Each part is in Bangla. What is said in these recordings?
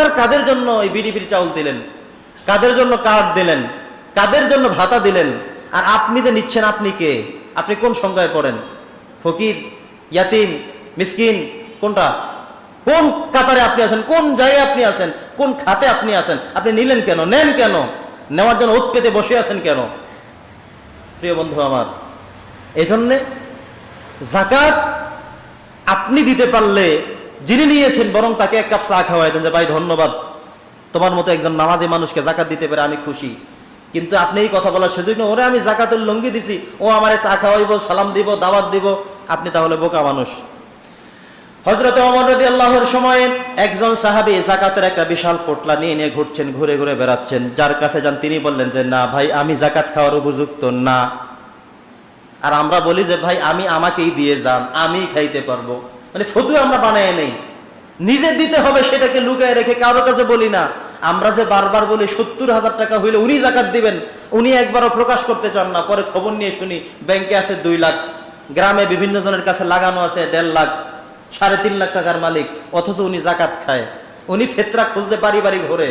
সরকার কাদের জন্য এই বিডিপির চাউল দিলেন? কাদের জন্য কার্ড দিলেন? কাদের জন্য ভাতা দিলেন? আর আপনি যে নিচ্ছেন, আপনি কে? আপনি কোন সংজ্ঞায় পড়েন? ফকির, ইয়াতিম, মিসকিন, কোনটা? কোন কাতারে আপনি আছেন? কোন জায়গায় আপনি আছেন? কোন খাতে আপনি আছেন? আপনি নিলেন কেন? নেন কেন? নেওয়ার জন্য ওত পেতে বসে আছেন কেন? প্রিয় বন্ধু আমার এই জন্যে জাকাত আপনি দিতে পারলে যিনি নিয়েছেন, বরং তাকে এক কাপ চা খাওয়াই দেন যে, ভাই, ধন্যবাদ। তোমার মতো একজন নামাজি মানুষকে জাকাত দিতে পেরে আমি খুশি। কিন্তু আপনি এই কথা বলার সুযোগ নেই ওরে, আমি জাকাতের লঙ্গি দিছি। ও আমার চা খাওয়াইব, সালাম দিব, দাওয়াত দিব। আপনি তাহলে বোকা মানুষ। হজরত অমর রদি আল্লাহর সময় একজন সাহাবি জাকাতের একটা বিশাল পোটলা নিয়ে নিয়ে ঘুরছেন, ঘুরে ঘুরে বেড়াচ্ছেন। যার কাছে যান, তিনি বললেন যে, না, ভাই, আমি জাকাত খাওয়ার উপযুক্ত না। আর আমরা বলি যে, ভাই, আমি আমাকেই দিয়ে যান আমি খাইতে পারব। মানে ফতু আমরা বানায় নেই। নিজে দিতে হবে সেটাকে, লুকায় রেখে কারও কাছে বলি না। আমরা যে বারবার বলি, সত্তর হাজার টাকা হইলে উনি জাকাত দিবেন, উনি একবারও প্রকাশ করতে চান না। পরে খবর নিয়ে শুনি, ব্যাংকে আসে দুই লাখ, গ্রামে বিভিন্ন জনের কাছে লাগানো আছে দেড় লাখ, সাড়ে তিন লাখ টাকার মালিক, অথচ উনি জাকাত খায়। উনি ফেতরা খুঁজতে বাড়ি বাড়ি ঘোরে।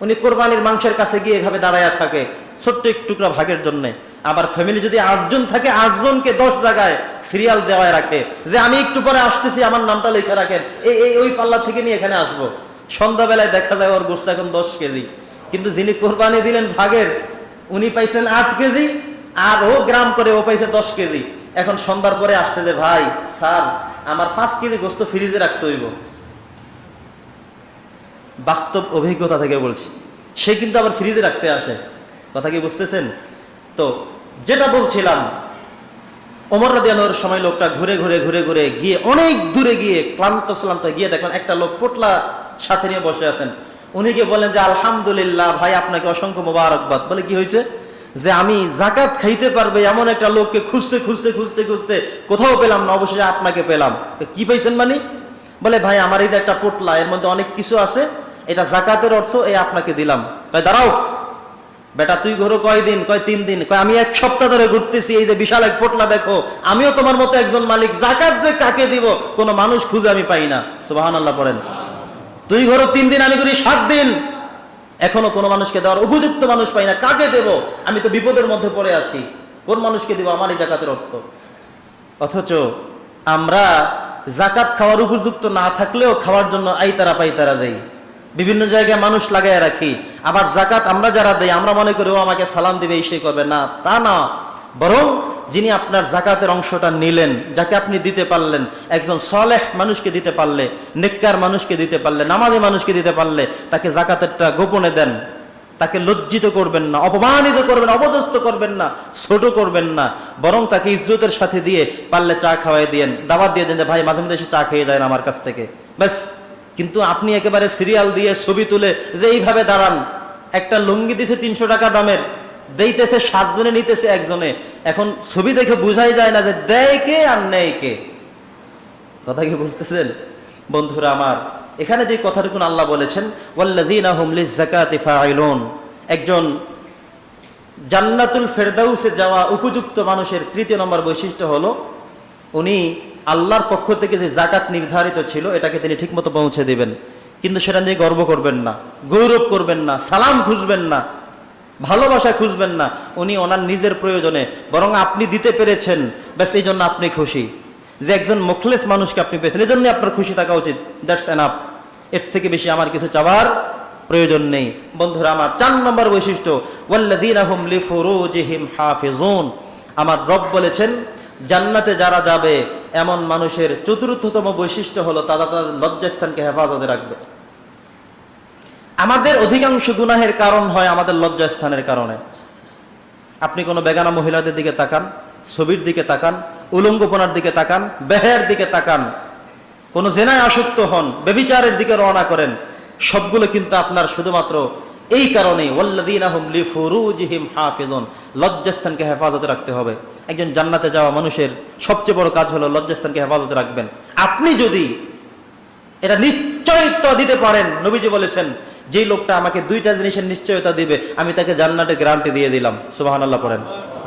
উনি কোরবানির মাংসের কাছে গিয়ে এভাবে দাঁড়ায়া থাকে, ছোট্ট এক টুকরা ভাগের জন্য। আবার ফ্যামিলি যদি আটজন থাকে, আটজনকে দশ জায়গায় সিরিয়াল দেওয়ায় রাখে। যে আমি একটু পরে আসতেছি, আমার নামটা লিখে রাখেন। এই এই ওই পাল্লা থেকে নিয়ে এখানে আসব। সন্ধ্যাবেলায় দেখা যায় ওর গোস্ত এখন দশ কেজি। কিন্তু যিনি কোরবানি দিলেন ভাগের, উনি পাইছেন আট কেজি, আর ও গ্রাম করে ও পাইছে দশ কেজি। এখন সন্ধ্যার পরে আসছে যে, ভাই, স্যার, আমার পাঁচ কেজি গোস্ত ফ্রিজে রাখতে হইব। বাস্তব অভিজ্ঞতা থেকে বলছি। সে কিন্তু আবার ফ্রিজে রাখতে আসে। কথা কি বুঝতেছেন? তো যেটা বলছিলাম, ওমর রাদিয়ানোর সময় লোকটা ঘুরে ঘুরে ঘুরে ঘুরে গিয়ে অনেক দূরে গিয়ে ক্লান্ত শ্লান্ত গিয়ে দেখলেন একটা লোক পোটলা সাথে নিয়ে বসে আছেন। উনি গিয়ে বলেন যে, আলহামদুলিল্লাহ ভাই, আপনাকে অসংখ্য মোবারকবাদ। বলে কি হয়েছে? যে, আমি জাকাত খাইতে পারবে এমন একটা লোককে খুঁজতে খুঁজতে খুঁজতে খুঁজতে কোথাও পেলাম না অবশ্যই আপনাকে পেলাম। কি পাইছেন মানে? বলে, ভাই, আমার এই যে একটা পোটলা, এর মধ্যে অনেক কিছু আছে, এটা জাকাতের অর্থ এই আপনাকে দিলাম। কয়, দাঁড়াও। বেটা, তুই ঘুরো কয়দিন? কয় তিন দিন? কয়, আমি এক সপ্তাহ ধরে ঘুরতেছি, এই যে বিশাল এক পোটলা দেখো। আমিও তোমার মতো একজন মালিক, জাকাত যে কাকে দিব, কোনো মানুষ খুঁজে আমি পাই না। সুবাহান আল্লাহ পড়েন। তুই ঘরো তিন দিন, আমি করি সাত দিন। এখনও কোনো মানুষকে দেওয়ার উপযুক্ত মানুষ পাই না। কাকে দেব? আমি তো বিপদের মধ্যে পড়ে আছি। কোন মানুষকে দিব? আমার এই জাকাতের অর্থ। অথচ আমরা জাকাত খাওয়ার উপযুক্ত না থাকলেও খাওয়ার জন্য আইতারা পাইতারা দেই। বিভিন্ন জায়গায় মানুষ লাগাই রাখি। আবার জাকাত আমরা যারা দেই, আমরা মনে করি, ও, আমাকে সালাম দিবে, এই করবে। না, তা না। বরং যিনি আপনার জাকাতের অংশটা নিলেন, যাকে আপনি দিতে পারলেন, একজন সলেহ মানুষকে দিতে পারলে, নেককার মানুষকে দিতে পারলে, নামাজি মানুষকে দিতে পারলে, তাকে জাকাতেরটা গোপনে দেন। তাকে লজ্জিত করবেন না, অপমানিত করবেন অপদস্থ করবেন না, ছোট করবেন না। বরং তাকে ইজ্জতের সাথে দিয়ে পারলে চা খাওয়াই দিয়েন দাবাত দিয়ে দেন যে, ভাই, মাঝে মাঝে এসে চা খেয়ে যায় না আমার কাছ থেকে। ব্যাস। কিন্তু আপনি একেবারে সিরিয়াল দিয়ে ছবি তুলে যে এইভাবে দাঁড়ান, একটা লুঙ্গি দিছে তিনশো টাকা দামের, দেইতেছে সাতজনে, নিতেছে একজনে। এখন ছবি দেখে বুঝাই যায় না যে দেয় কে আর নেয় কে। কথা কি বুঝতেছেন? বন্ধুরা আমার, এখানে যে কথাটুকুন আল্লাহ বলেছেন একজন জান্নাতুল ফেরদাউসে যাওয়া উপযুক্ত মানুষের তৃতীয় নম্বর বৈশিষ্ট্য হলো, উনি আল্লাহর পক্ষ থেকে যে জাকাত নির্ধারিত ছিল, এটাকে তিনি ঠিকমতো পৌঁছে দিবেন। কিন্তু সেটা নিয়ে গর্ব করবেন না, গৌরব করবেন না, সালাম খুঁজবেন না, ভালোবাসা খুঁজবেন না। উনি ওনার নিজের প্রয়োজনে, বরং আপনি দিতে পেরেছেন, ব্যাস এই জন্য আপনি খুশি। যে একজন মুখলেস মানুষকে আপনি পেয়েছেন, এই জন্য আপনার খুশি থাকা উচিত। দ্যাটস এনাফ এর থেকে বেশি আমার কিছু চাওয়ার প্রয়োজন নেই। বন্ধুরা, আমার চার নম্বর বৈশিষ্ট্য, ওয়াল্লাযীনা হুম লিফুরুজিহিম হাফিজুন। আমার রব বলেছেন জান্নাতে যারা যাবে, এমন মানুষের চতুর্থতম বৈশিষ্ট্য হলো তারা তাদের লজ্জাস্থানকে হেফাজতে রাখবে। আমাদের অধিকাংশ গুনাহের কারণ হয় আমাদের লজ্জাস্থানের কারণে। আপনি কোনো বেগানা মহিলাদের দিকে তাকান, ছবির দিকে তাকান, উলঙ্গপনার দিকে তাকান বেহের দিকে তাকান, কোন জেনায় আসক্ত হন, বেবিচারের দিকে রওনা করেন, সবগুলো কিন্তু আপনার শুধুমাত্র এই কারণে লজ্জাস্থানকে হেফাজতে রাখতে হবে। একজন জান্নাতে যাওয়া মানুষের সবচেয়ে বড় কাজ হলো লজ্জাস্থানকে হেফাজতে রাখবেন। আপনি যদি এটা নিশ্চয়তা দিতে পারেন, নবীজি বলেছেন যে লোকটা আমাকে দুইটা জিনিসের নিশ্চয়তা দিবে, আমি তাকে জান্নাতের গ্যারান্টি দিয়ে দিলাম। আল্লাহ পড়েন।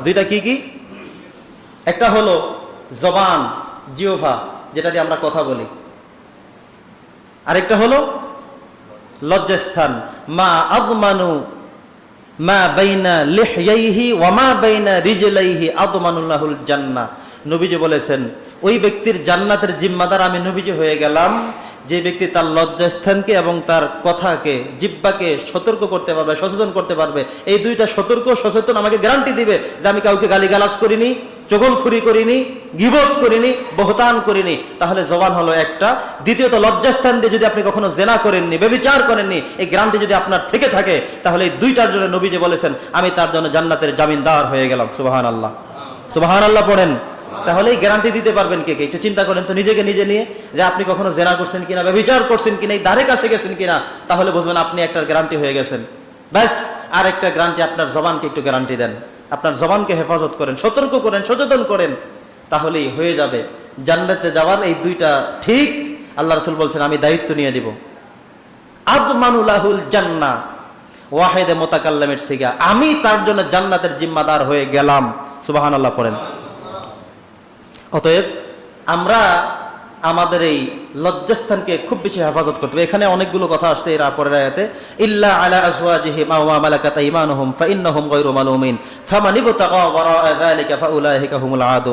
দুইটা কি কি? একটা হলো জবান জিওভা যেটা দিয়ে আমরা কথা বলি। আরেকটা হলো লজ্জাস্থান। মা আদমানু মা বাইনা লিহইহি ওয়া মা বাইনা রিজলাইহি আদমানুল্লাহুল জান্নাহ। নবীজি বলেছেন, ওই ব্যক্তির জান্নাতের জিম্মাদার আমি নবীজি হয়ে গেলাম। যে ব্যক্তি তার লজ্জাস্থানকে এবং তার কথাকে, জিব্বাকে সতর্ক করতে পারবে, সচেতন করতে পারবে, এই দুইটা সতর্ক সচেতন আমাকে গ্যারান্টি দিবে যে আমি কাউকে গালিগালাজ করিনি। চগলখুরি করিনি, গিবত করিনি, বহতান করিনি। তাহলে জবান হলো একটা। দ্বিতীয়ত, লজ্জাস্থান দিয়ে যদি আপনি কখনো জেনা করেননি বেবিচার করেননি, এই গ্যারান্টি যদি আপনার থেকে থাকে, তাহলে এই দুইটার জন্য নবীজি বলেছেন, আমি তার জন্য জান্নাতের জামিনদার হয়ে গেলাম। সুবাহান আল্লাহ সুবাহান আল্লাহ পড়েন। তাহলে এই গ্যারান্টি দিতে পারবেন কে কে? একটু চিন্তা করেন তো নিজেকে নিজে নিয়ে, যে আপনি কখনো জেনা করছেন কিনা বা বিচার করছেন কিনা, এই ধারে কাছে গেছেন কিনা, তাহলে বুঝবেন আপনি একটা গ্যারান্টি হয়ে গেছেন। ব্যাস আর একটা গ্যারান্টি আপনার জবানকে একটু গ্যারান্টি দেন। আপনার জবানকে হেফাজত করেন, সতর্ক করেন, সচেতন করেন, তাহলেই হয়ে যাবে। জান্নাতে যাওয়ার এই দুইটা ঠিক, আল্লাহ রসুল বলছেন, আমি দায়িত্ব নিয়ে দিব আদমানুলাহুল জান্না ওয়াহেদে মোতাকাল্লামের সিগা। আমি তার জন্য জান্নাতের জিম্মাদার হয়ে গেলাম। সুবাহান আল্লাহ পড়েন। অতএব আমরা আমাদের এই লজ্জাস্থানকে খুব বেশি হেফাজত করতে হবে। এখানে অনেকগুলো কথা আসছে এর পরের আয়াতে। ইল্লা আলা আজওয়াজিহিম আও মা মালাকাত আইমানুহুম, ফাইন্নাহুম গায়রু মালুমিন। ফামান ইবতাগা ওয়ারা'a যালিকা ফাউলাইহিকা হুমুল আদু।